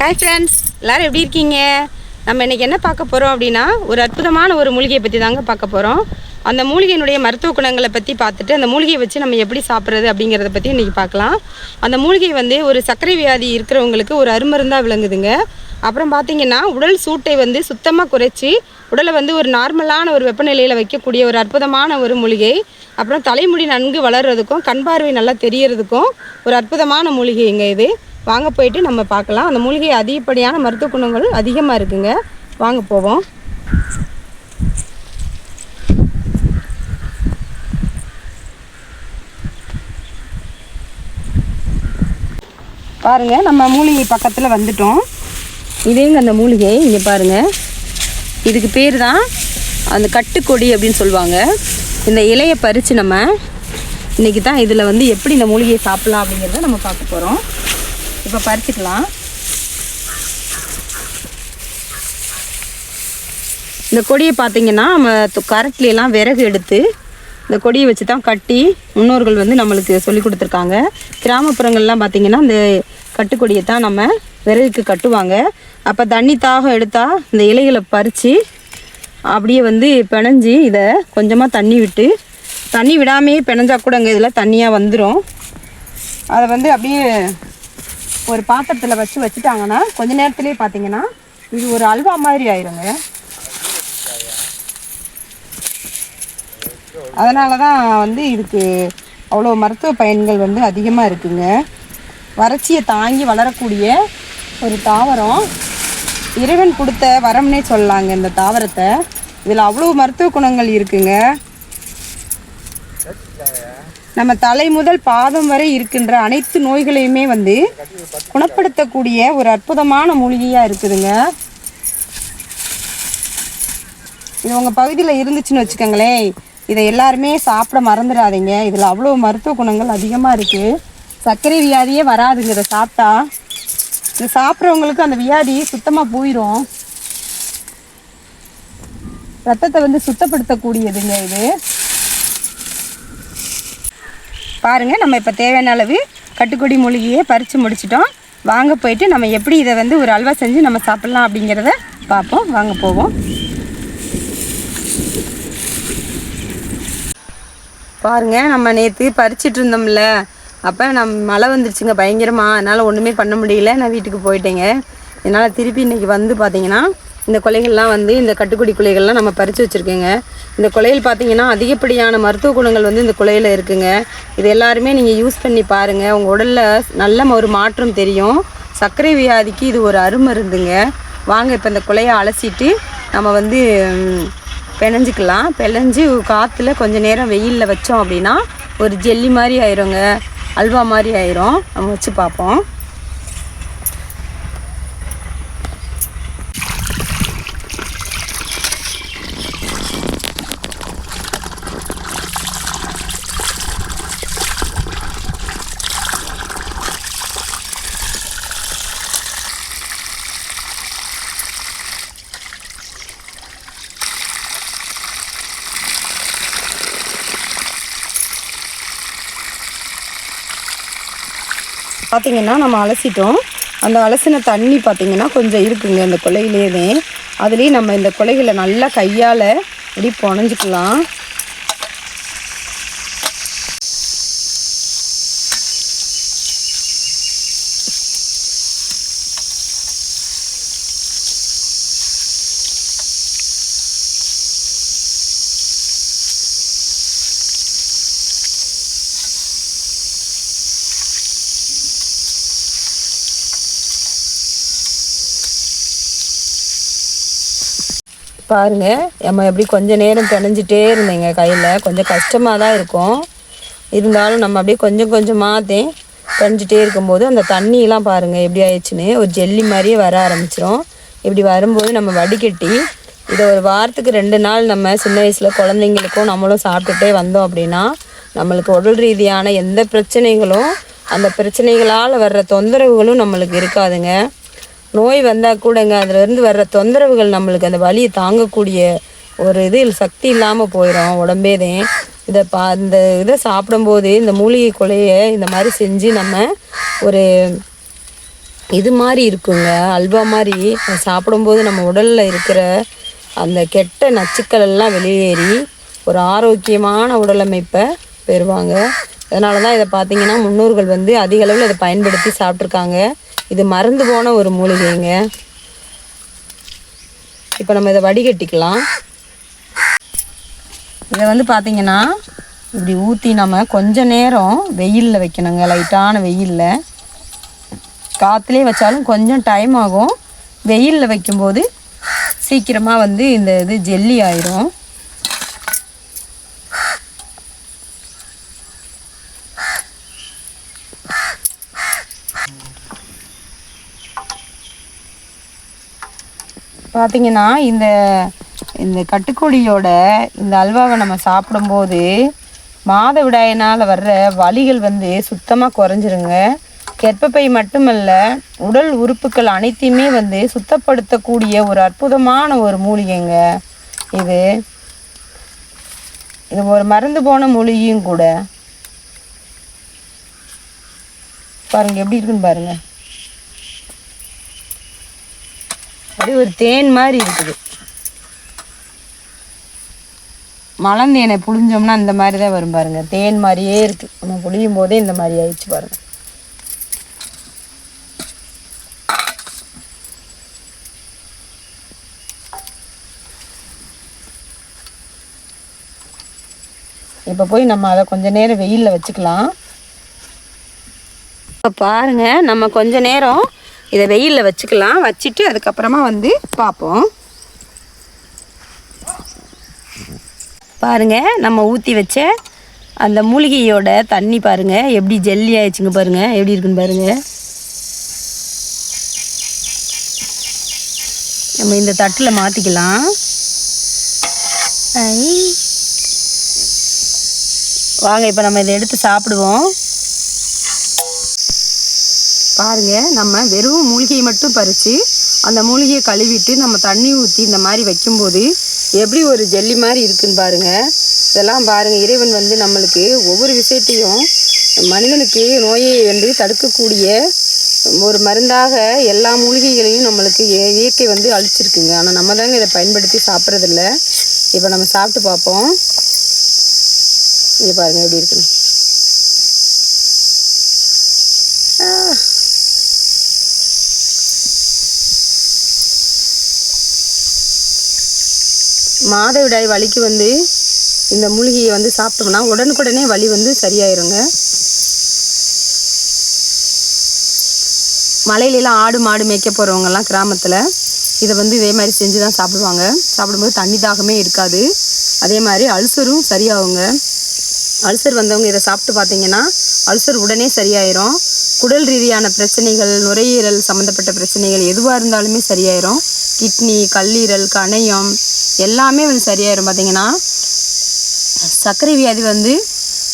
Hi friends எல்லோரும் எப்படி இருக்கீங்க? நம்ம இன்றைக்கி என்ன பார்க்க போகிறோம் அப்படின்னா ஒரு அற்புதமான ஒரு மூலிகையை பற்றி தாங்க பார்க்க போகிறோம் அந்த மூலிகையினுடைய மருத்துவ குணங்களை பற்றி பார்த்துட்டு அந்த மூலிகையை வச்சு நம்ம எப்படி சாப்பிட்றது அப்படிங்கிறத பற்றி இன்றைக்கி பார்க்கலாம். அந்த மூலிகை வந்து ஒரு சர்க்கரை வியாதி இருக்கிறவங்களுக்கு ஒரு அருமருந்தாக விளங்குதுங்க. அப்புறம் பார்த்தீங்கன்னா உடல் சூட்டை வந்து சுத்தமாக குறைச்சி உடலை வந்து ஒரு நார்மலான ஒரு வெப்பநிலையில் வைக்கக்கூடிய ஒரு அற்புதமான ஒரு மூலிகை. அப்புறம் தலைமுடி நன்கு வளர்கிறதுக்கும் கண் பார்வை நல்லா தெரியறதுக்கும் ஒரு அற்புதமான மூலிகைங்க இது. வாங்க போயிட்டு நம்ம பார்க்கலாம். அந்த மூலிகை அதிகப்படியான மருத்துவ குணங்கள் அதிகமாக இருக்குங்க. வாங்க போவோம். பாருங்கள் நம்ம மூலிகை பக்கத்தில் வந்துட்டோம். இதேங்க அந்த மூலிகை இங்கே பாருங்க. இதுக்கு பேர் தான் அந்த கட்டுக்கொடி அப்படின்னு சொல்லுவாங்க. இந்த இலையை பறித்து நம்ம இன்றைக்கி தான் இதில் வந்து எப்படி இந்த மூலிகையை சாப்பிட்லாம் அப்படிங்கிறத நம்ம பார்க்க போகிறோம் இப்போ பறிச்சுக்கலாம். இந்த கொடியை பார்த்தீங்கன்னா நம்ம து- விறகு எடுத்து இந்த கொடியை வச்சு தான் கட்டி முன்னோர்கள் வந்து நம்மளுக்கு சொல்லி கொடுத்துருக்காங்க. கிராமப்புறங்கள்லாம் பார்த்தீங்கன்னா இந்த கட்டுக்கொடியை தான் நம்ம விறகுக்கு கட்டுவாங்க. அப்போ தண்ணி தாகம் எடுத்தால் இந்த இலைகளை பறித்து அப்படியே வந்து பிணைஞ்சி இதை கொஞ்சமாக தண்ணி விட்டு தண்ணி விடாமையே பிணைஞ்சா கூட அங்கே இதில் தண்ணியாக வந்துடும் அதை வந்து அப்படியே ஒரு பாத்திரத்தில் வச்சு வச்சுட்டாங்கன்னா கொஞ்ச நேரத்துலேயே பார்த்தீங்கன்னா இது ஒரு அல்வா மாதிரி ஆயிருங்க. அதனால தான் வந்து இதுக்கு அவ்வளோ மருத்துவ பயன்கள் வந்து அதிகமாக இருக்குங்க. வறட்சியை தாங்கி வளரக்கூடிய ஒரு தாவரம். இறைவன் கொடுத்த வரம்னே சொல்லலாங்க இந்த தாவரத்தை. இதில் அவ்வளோ மருத்துவ குணங்கள் இருக்குங்க. நம்ம தலை முதல் பாதம் வரை இருக்கின்ற அனைத்து நோய்களையுமே வந்து குணப்படுத்தக்கூடிய ஒரு அற்புதமான மூலிகையாக இருக்குதுங்க. இது உங்கள் பகுதியில் இருந்துச்சுன்னு வச்சுக்கோங்களேன். இதை எல்லாருமே சாப்பிட மறந்துடாதீங்க. இதில் அவ்வளோ மருத்துவ குணங்கள் அதிகமாக இருக்குது சர்க்கரை வியாதியே வராதுங்க இதை சாப்பிட்டா. இது சாப்பிட்றவங்களுக்கு அந்த வியாதி சுத்தமாக போயிடும் ரத்தத்தை வந்து சுத்தப்படுத்தக்கூடியதுங்க இது. பாருங்கள் நம்ம இப்போ தேவையான அளவு கட்டுக்கொடி மூலிகையை பறித்து முடிச்சிட்டோம். வாங்க போயிட்டு நம்ம எப்படி இதை வந்து ஒரு அல்வா செஞ்சு நம்ம சாப்பிட்லாம் அப்படிங்கிறத பார்ப்போம். வாங்க போவோம். பாருங்கள் நம்ம நேற்று பறிச்சிட்டு இருந்தோம்ல அப்போ நம்ம மழை வந்துருச்சுங்க பயங்கரமாக அதனால் ஒன்றுமே பண்ண முடியல. நான் வீட்டுக்கு போயிட்டேங்க. என்னால் திருப்பி இன்றைக்கி வந்து பார்த்தீங்கன்னா இந்த கொலைகள்லாம் வந்து இந்த கட்டுக்குடி குலைகள்லாம் நம்ம பறித்து வச்சுருக்கேங்க. இந்த கொலையில் பார்த்தீங்கன்னா அதிகப்படியான மருத்துவ குணங்கள் வந்து இந்த குலையில் இருக்குங்க. இது எல்லாருமே நீங்கள் யூஸ் பண்ணி பாருங்கள் உங்கள் உடலில் நல்ல ஒரு மாற்றம் தெரியும். சர்க்கரை வியாதிக்கு இது ஒரு அருமருந்துங்க வாங்க இப்போ இந்த குலையை அலசிட்டு நம்ம வந்து பிணைஞ்சிக்கலாம். பிணைஞ்சு காற்றுல கொஞ்ச நேரம் வெயிலில் வச்சோம் அப்படின்னா ஒரு ஜெல்லி மாதிரி ஆயிருங்க. அல்வா மாதிரி ஆயிரும். நம்ம வச்சு பார்ப்போம். பார்த்தீங்கன்னா நம்ம அலசிட்டோம். அந்த அலசின தண்ணி பார்த்தீங்கன்னா கொஞ்சம் இருக்குங்க அந்த கொலையிலேயே. அதுலேயும் நம்ம இந்த கொலைகளை நல்லா கையால் இப்படி புனைஞ்சிக்கலாம். பாருங்க. நம்ம எப்படி கொஞ்சம் நேரம் பிணைஞ்சிட்டே இருந்தேங்க கையில். கொஞ்சம் கஷ்டமாக தான் இருக்கும். இருந்தாலும் நம்ம அப்படியே கொஞ்சம் கொஞ்சமாக பிணைஞ்சிட்டே இருக்கும்போது அந்த தண்ணியெலாம் பாருங்கள் எப்படி ஆயிடுச்சுன்னு. ஒரு ஜெல்லி மாதிரியே வர ஆரம்பிச்சிரும். இப்படி வரும்போது நம்ம வடிகட்டி இதை ஒரு வாரத்துக்கு ரெண்டு நாள் நம்ம சின்ன வயசில் குழந்தைங்களுக்கும் நம்மளும் சாப்பிட்டுட்டே வந்தோம் அப்படின்னா நம்மளுக்கு உடல் ரீதியான எந்த பிரச்சனைகளும் அந்த பிரச்சனைகளால் வர்ற தொந்தரவுகளும் நம்மளுக்கு இருக்காதுங்க. நோய் வந்தால் கூடங்க அதுலேருந்து வர்ற தொந்தரவுகள் நம்மளுக்கு அந்த வலியை தாங்கக்கூடிய ஒரு இது சக்தி இல்லாமல் போயிடும் உடம்பேதே இதை பா இந்த இதை சாப்பிடும்போது இந்த மூலிகை கொலையை இந்த மாதிரி செஞ்சு நம்ம ஒரு இது மாதிரி இருக்குங்க அல்வா மாதிரி சாப்பிடும்போது நம்ம உடலில் இருக்கிற அந்த கெட்ட நச்சுக்கள் எல்லாம் வெளியேறி ஒரு ஆரோக்கியமான உடலமைப்பை பெறுவாங்க. அதனால தான் இதை பார்த்தீங்கன்னா முன்னோர்கள் வந்து அதிக அளவில் இதை பயன்படுத்தி சாப்பிட்ருக்காங்க இது மறந்து போன ஒரு மூலிகைங்க. இப்போ நம்ம இதை வடிகட்டிக்கலாம். இதை வந்து பார்த்தீங்கன்னா இப்படி ஊற்றி நம்ம கொஞ்ச நேரம் வெயிலில் வைக்கணுங்க. லைட்டான வெயிலில். காற்றுலேயே வச்சாலும் கொஞ்சம் டைம் ஆகும். வெயிலில் வைக்கும்போது சீக்கிரமாக வந்து இந்த இது ஜெல்லி ஆயிரும். பார்த்தீங்கன்னா இந்த இந்த கட்டுக்கொடியோட இந்த அல்வாவை நம்ம சாப்பிடும்போது மாதவிடாயினால் வர்ற வலிகள் வந்து சுத்தமாக குறைஞ்சிருங்க. கெற்பப்பை மட்டுமல்ல உடல் உறுப்புகள் அனைத்தையுமே வந்து சுத்தப்படுத்தக்கூடிய ஒரு அற்புதமான ஒரு மூலிகைங்க. இது இது ஒரு மறந்து போன மூலிகையும் கூட. பாருங்க எப்படி இருக்குன்னு பாருங்கள் அப்படியே ஒரு தேன் மாதிரி இருக்குது. மலந்தேனை புழிஞ்சோம்னா இந்த மாதிரி தான் வரும் பாருங்க. தேன் மாதிரியே இருக்கு. நம்ம புளியும் போதே இந்த மாதிரி ஆயிடுச்சு பாருங்க. இப்போ போய் நம்ம அதை கொஞ்ச நேரம் வெயிலில் வச்சுக்கலாம். இப்போ பாருங்க நம்ம கொஞ்ச நேரம் இதை வெயிலில் வச்சுக்கலாம். வச்சுட்டு அதுக்கப்புறமா வந்து பார்ப்போம். பாருங்க நம்ம ஊற்றி வச்ச அந்த மூலிகையோட தண்ணி பாருங்கள் எப்படி ஜெல்லி ஆயிடுச்சுங்க பாருங்கள் எப்படி இருக்குன்னு பாருங்கள் நம்ம இந்த தட்டில் மாற்றிக்கலாம் வாங்க இப்போ நம்ம இதை எடுத்து சாப்பிடுவோம். பாருங்கள் நம்ம வெறும் மூலிகையை மட்டும் பறித்து அந்த மூலிகையை கழுவிட்டு நம்ம தண்ணி ஊற்றி இந்த மாதிரி வைக்கும்போது எப்படி ஒரு ஜெல்லி மாதிரி இருக்குன்னு பாருங்கள் இதெல்லாம் பாருங்கள் இறைவன் வந்து நம்மளுக்கு ஒவ்வொரு விஷயத்தையும் மனிதனுக்கு நோயை வந்து தடுக்கக்கூடிய ஒரு மருந்தாக எல்லா மூலிகைகளையும் நம்மளுக்கு இயற்கை வந்து அழிச்சிருக்குங்க ஆனால் நம்ம தாங்க இதை பயன்படுத்தி சாப்பிட்றதில்ல. இப்போ நம்ம சாப்பிட்டு பார்ப்போம். இங்கே பாருங்கள் எப்படி இருக்குன்னு. மாதவிடாய் வலிக்கு வந்து இந்த மூலிகையை வந்து சாப்பிட்டோம்னா உடனுக்குடனே வலி வந்து சரியாயிருங்க. மலையிலலாம் ஆடு மாடு மேய்க்க போகிறவங்கலாம் கிராமத்தில் இதை வந்து இதே மாதிரி செஞ்சு தான் சாப்பிடுவாங்க. சாப்பிடும்போது தண்ணி தாகமே இருக்காது. அதே மாதிரி அல்சரும் சரியாகுங்க. அல்சர் வந்தவங்க இதை சாப்பிட்டு பார்த்தீங்கன்னா அல்சர் உடனே சரியாயிரும். குடல் ரீதியான பிரச்சனைகள் நுரையீரல் சம்மந்தப்பட்ட பிரச்சனைகள் எதுவாக இருந்தாலுமே சரியாயிரும். கிட்னி கல்லீரல் கணையம் எல்லாமே வந்து சரியாயிடும் பார்த்தீங்கன்னா சர்க்கரை வியாதி வந்து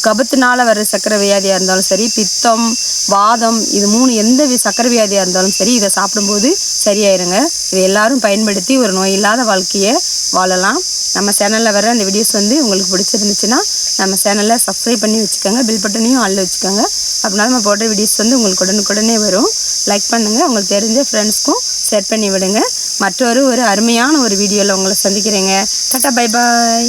கபத்தினால வர்ற சர்க்கரை வியாதியாக இருந்தாலும் சரி பித்தம் வாதம் இது மூணு எந்த வி- சர்க்கரை வியாதியாக இருந்தாலும் சரி இதை சாப்பிடும்போது சரியாயிருங்க. இதை எல்லாரும் பயன்படுத்தி ஒரு நோய் இல்லாத வாழ்க்கையை வாழலாம். நம்ம சேனலில் வர அந்த வீடியோஸ் வந்து உங்களுக்கு பிடிச்சிருந்துச்சுன்னா நம்ம சேனலை சப்ஸ்கிரைப் பண்ணி வச்சுக்கோங்க பில் பட்டனையும் ஆளில் வச்சுக்கோங்க. அப்படின்னா நம்ம போடுற வீடியோஸ் வந்து உங்களுக்கு உடனுக்குடனே வரும். லைக் பண்ணுங்கள் உங்களுக்கு தெரிஞ்ச ஃப்ரெண்ட்ஸ்க்கும் ஷேர் பண்ணி விடுங்க. மற்றொரு ஒரு அருமையான ஒரு வீடியோவில் உங்களை சந்திக்கிறேங்க. Tata bye bye.